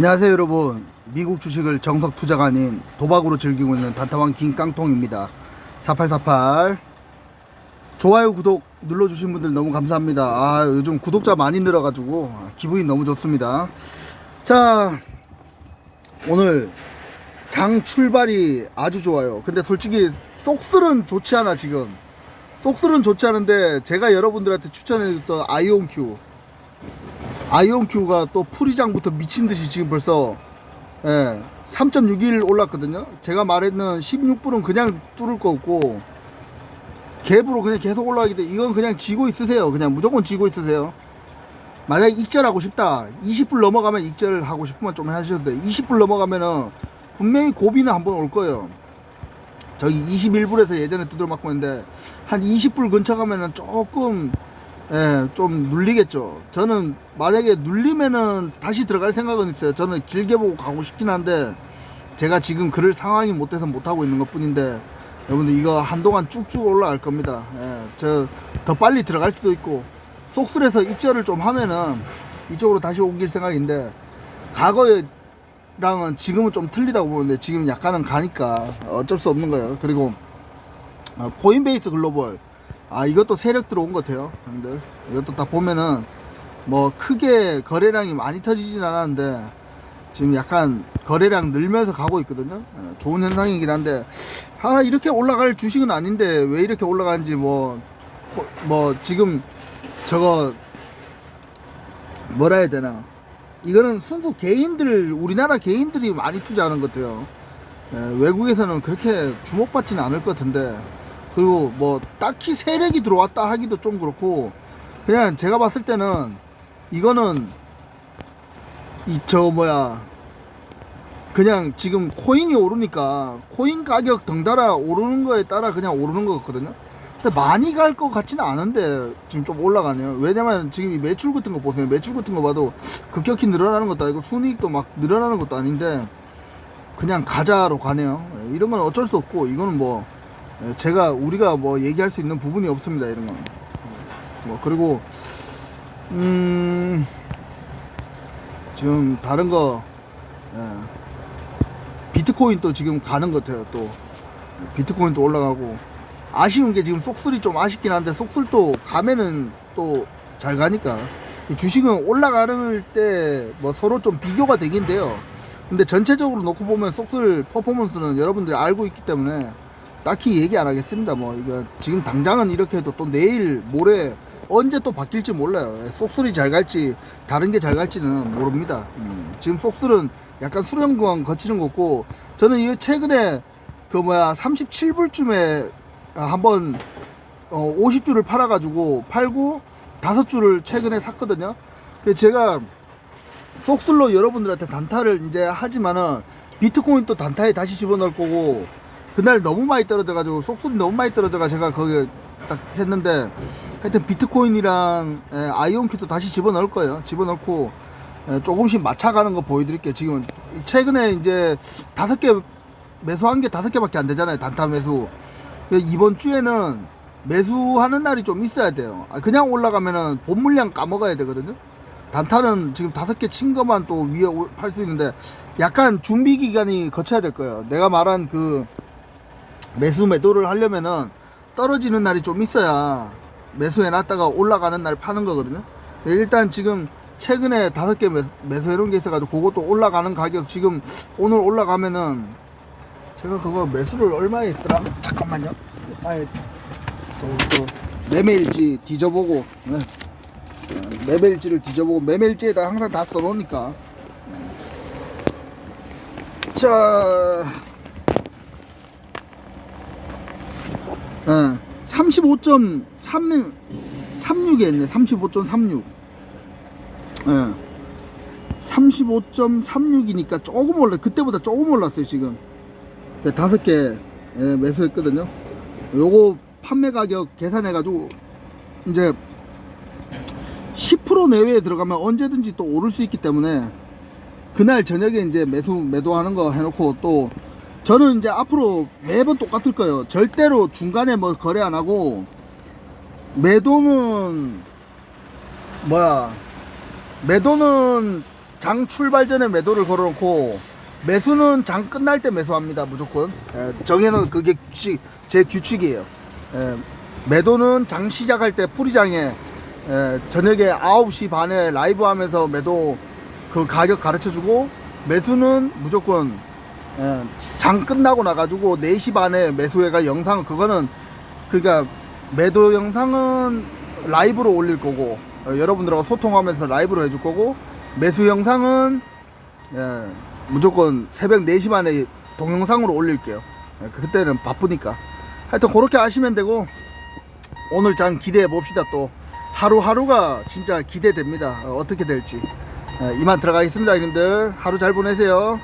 안녕하세요 여러분. 미국 주식을 정석 투자가 아닌 도박으로 즐기고 있는 단타왕 김깡통입니다. 4848 좋아요 구독 눌러주신 분들 너무 감사합니다. 아 요즘 구독자 많이 늘어가지고 아, 기분이 너무 좋습니다. 자 오늘 장 출발이 아주 좋아요. 근데 솔직히 속슬은 좋지 않아 지금. 속슬은 좋지 않은데 제가 여러분들한테 추천해줬던 아이온큐 아이온큐가 또 풀이장부터 미친 듯이 지금 벌써 예, 3.61 올랐거든요. 제가 말했는 16불은 그냥 뚫을 거 없고 갭으로 그냥 계속 올라가기 때문에 이건 그냥 지고 있으세요. 그냥 무조건 지고 있으세요. 만약에 익절하고 싶다. 20불 넘어가면 익절하고 싶으면 좀 하셔도 돼요. 20불 넘어가면은 분명히 고비는 한번 올 거예요. 저기 21불에서 예전에 두드려 맞고 있는데 한 20불 근처 가면은 조금 예, 좀 눌리겠죠. 저는 만약에 눌리면은 다시 들어갈 생각은 있어요. 저는 길게 보고 가고 싶긴 한데 제가 지금 그럴 상황이 못 돼서 못 하고 있는 것 뿐인데 여러분들 이거 한동안 쭉쭉 올라갈 겁니다. 예, 저 더 빨리 들어갈 수도 있고 속술에서 입절을 좀 하면은 이쪽으로 다시 옮길 생각인데 과거랑은 지금은 좀 틀리다고 보는데 지금 약간은 가니까 어쩔 수 없는 거예요. 그리고 어, 코인베이스 글로벌 아 이것도 세력 들어온 것 같아요 형들. 이것도 딱 보면은 뭐 크게 거래량이 많이 터지진 않았는데 지금 약간 거래량 늘면서 가고 있거든요. 예, 좋은 현상이긴 한데 아 이렇게 올라갈 주식은 아닌데 왜 이렇게 올라가는지 뭐뭐 뭐 지금 저거 뭐라 해야 되나. 이거는 순수 개인들 우리나라 개인들이 많이 투자하는 것 같아요. 예, 외국에서는 그렇게 주목받지는 않을 것 같은데 그리고 뭐 딱히 세력이 들어왔다 하기도 좀 그렇고 그냥 제가 봤을 때는 이거는 이 저 뭐야 그냥 지금 코인이 오르니까 코인 가격 덩달아 오르는 거에 따라 그냥 오르는 거거든요. 근데 많이 갈 것 같지는 않은데 지금 좀 올라가네요. 왜냐면 지금 이 매출 같은 거 보세요. 매출 같은 거 봐도 급격히 늘어나는 것도 아니고 순이익도 막 늘어나는 것도 아닌데 그냥 가자로 가네요. 이런 건 어쩔 수 없고 이거는 뭐 예, 제가 우리가 뭐 얘기할 수 있는 부분이 없습니다 이런 거는 뭐 그리고 음 지금 다른 거 예, 비트코인 또 지금 가는 것 같아요 또. 비트코인 또 올라가고. 아쉬운 게 지금 속술이 좀 아쉽긴 한데 속술도 가면은 또 잘 가니까. 이 주식은 올라가는 때 뭐 서로 좀 비교가 되긴 돼요. 근데 전체적으로 놓고 보면 속술 퍼포먼스는 여러분들이 알고 있기 때문에 딱히 얘기 안 하겠습니다. 뭐 이거 지금 당장은 이렇게 해도 또 내일 모레 언제 또 바뀔지 몰라요. 속술이 잘 갈지 다른 게 잘 갈지는 모릅니다. 음, 지금 속술은 약간 구간 거치는 거고 저는 이거 최근에 그 뭐야 37불쯤에 한번 어 50주를 팔아가지고 팔고 다섯 주를 최근에 샀거든요. 그 제가 속술로 여러분들한테 단타를 이제 하지만은 비트코인 또 단타에 다시 집어넣을 거고 그날 너무 많이 떨어져가지고 속술이 너무 많이 떨어져가 제가 거기 딱 했는데 하여튼 비트코인이랑 에, 아이온큐도 다시 집어넣을 거예요. 집어넣고 에, 조금씩 맞춰가는 거 보여드릴게요. 지금 최근에 이제 다섯 개 매수한 게 다섯 개밖에 안 되잖아요. 단타 매수. 근데 이번 주에는 매수하는 날이 좀 있어야 돼요. 아, 그냥 올라가면은 본 물량 까먹어야 되거든요. 단타는 지금 다섯 개 친 것만 또 위에 팔 수 있는데 약간 준비 기간이 거쳐야 될 거예요. 내가 말한 그 매수 매도를 하려면은 떨어지는 날이 좀 있어야 매수해 놨다가 올라가는 날 파는 거거든요. 일단 지금 최근에 다섯 개 매- 매수해 놓은 게 있어가지고 그것도 올라가는 가격 지금 오늘 올라가면은 제가 그거 매수를 얼마에 했더라? 잠깐만요. 아예 또, 또 매매일지 뒤져보고 네. 어, 매매일지를 뒤져보고 매매일지에다 항상 다 써놓으니까 자 예, 35.36에 있네. 35.36. 예. 35.36이니까 조금 올라, 그때보다 조금 올랐어요, 지금. 네, 다섯 개 예, 매수했거든요. 요거 판매 가격 계산해가지고, 이제 10% 내외에 들어가면 언제든지 또 오를 수 있기 때문에, 그날 저녁에 이제 매수, 매도하는 거 해놓고 또, 저는 이제 앞으로 매번 똑같을 거예요. 절대로 중간에 뭐 거래 안 하고 매도는 뭐야? 매도는 장 출발 전에 매도를 걸어놓고 매수는 장 끝날 때 매수합니다 무조건. 예, 정해는 그게 규칙 제 규칙이에요. 예, 매도는 장 시작할 때 풀이장에 예, 저녁에 9시 반에 라이브 하면서 매도 그 가격 가르쳐 주고 매수는 무조건 예, 장 끝나고 나가지고 4시 반에 매수해가 영상 그거는 그러니까 매도 영상은 라이브로 올릴 거고 어, 여러분들하고 소통하면서 라이브로 해줄 거고 매수 영상은 예, 무조건 새벽 4시 반에 동영상으로 올릴게요. 예, 그때는 바쁘니까. 하여튼 그렇게 하시면 되고 오늘 장 기대해 봅시다 또. 하루하루가 진짜 기대됩니다. 어, 어떻게 될지. 예, 이만 들어가겠습니다 형님들. 하루 잘 보내세요